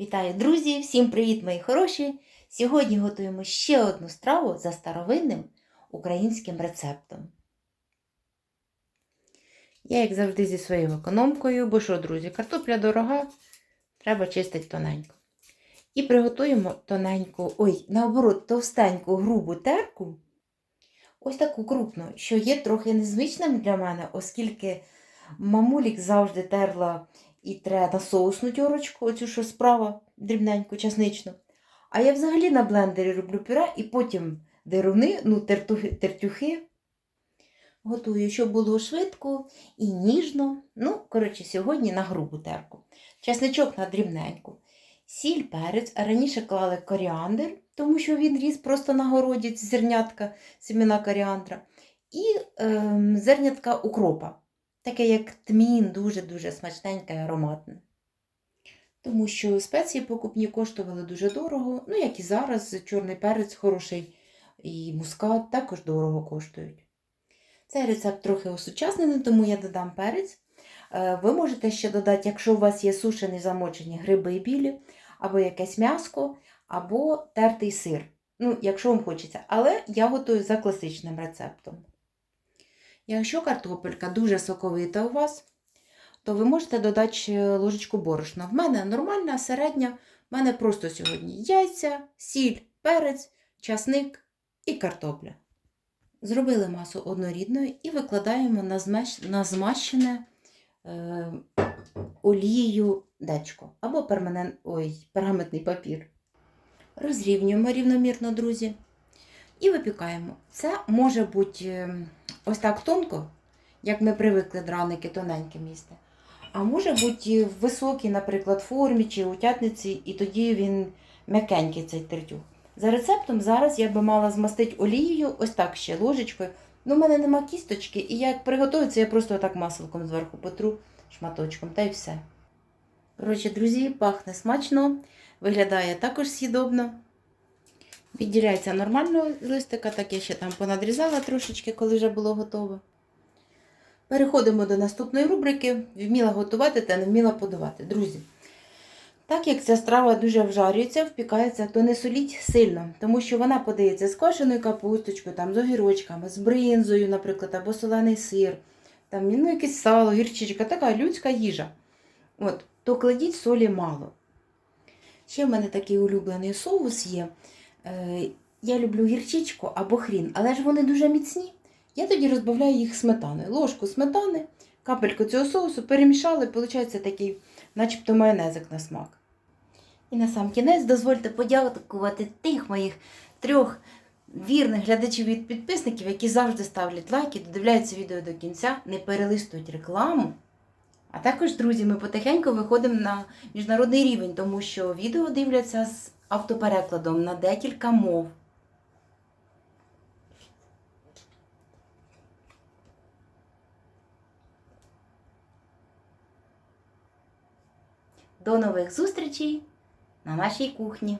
Вітаю, друзі! Всім привіт, мої хороші! Сьогодні готуємо ще одну страву за старовинним українським рецептом. Я, як завжди, зі своєю економкою, бо що, друзі, картопля дорога, треба чистити тоненько. І приготуємо тоненьку, ой, наоборот, товстеньку грубу терку, ось таку крупну, що є трохи незвичним для мене, оскільки мамулік завжди терла і треба соусну тьорочку, оцю що справа дрібненьку, часничну. А я взагалі на блендері роблю пюре і потім деруни, ну, тертюхи готую, щоб було швидко і ніжно. Ну, коротше, сьогодні на грубу терку. Часничок на дрібненьку. Сіль, перець, а раніше клали коріандр, тому що він ріс просто на городі, зернятка, семена коріандра. І ем, зернятка укропа. Таке як тмін, дуже-дуже смачненьке і ароматне. Тому що спеції покупні коштували дуже дорого, ну як і зараз, чорний перець хороший і мускат також дорого коштують. Цей рецепт трохи осучаснений, тому я додам перець. Е, Ви можете ще додати, якщо у вас є сушені замочені гриби і білі, або якесь м'яско, або тертий сир. Ну, якщо вам хочеться. Але я готую за класичним рецептом. Якщо картопелька дуже соковита у вас, то ви можете додати ложечку борошна. В мене нормальна, середня, в мене просто сьогодні яйця, сіль, перець, часник і картопля. Зробили масу однорідною і викладаємо на, змащене е... олією дечко або перманен... Ой, пергаментний папір. Розрівнюємо рівномірно, друзі. І випікаємо. Це може бути е, ось так тонко, як ми привикли драники тоненькі місти. А може бути в високій, наприклад, формі чи утятниці, і тоді він м'якенький цей тертюх. За рецептом зараз я би мала змастити олією, ось так ще ложечкою. Ну, в мене нема кісточки, і як приготується, я просто отак маселком зверху потру шматочком, та й все. Коротше, друзі, пахне смачно, виглядає також сідобно. Відділяється нормально листика, так я ще там понадрізала трошечки, коли вже було готово. Переходимо до наступної рубрики Вміла готувати та не вміла подавати. Друзі, так як ця страва дуже вжарюється, впікається, то не соліть сильно, тому що вона подається з квашеною капусточкою, там, з огірочками, з бринзою, наприклад, або солений сир, там, ну, якесь сало, гірчичка, така людська їжа. От, То кладіть солі мало. Ще в мене такий улюблений соус є. Е, Я люблю гірчичку або хрін, але ж вони дуже міцні. Я тоді розбавляю їх сметаною. Ложку сметани, капельку цього соусу, перемішали, виходить такий, начебто майонезик на смак. І на сам кінець дозвольте подякувати тих моїх трьох вірних глядачів і підписників, які завжди ставлять лайки, додивляються відео до кінця, не перелистують рекламу. А також, друзі, ми потихеньку виходимо на міжнародний рівень, тому що відео дивляться з автоперекладом на декілька мов. До нових зустрічей на нашій кухні.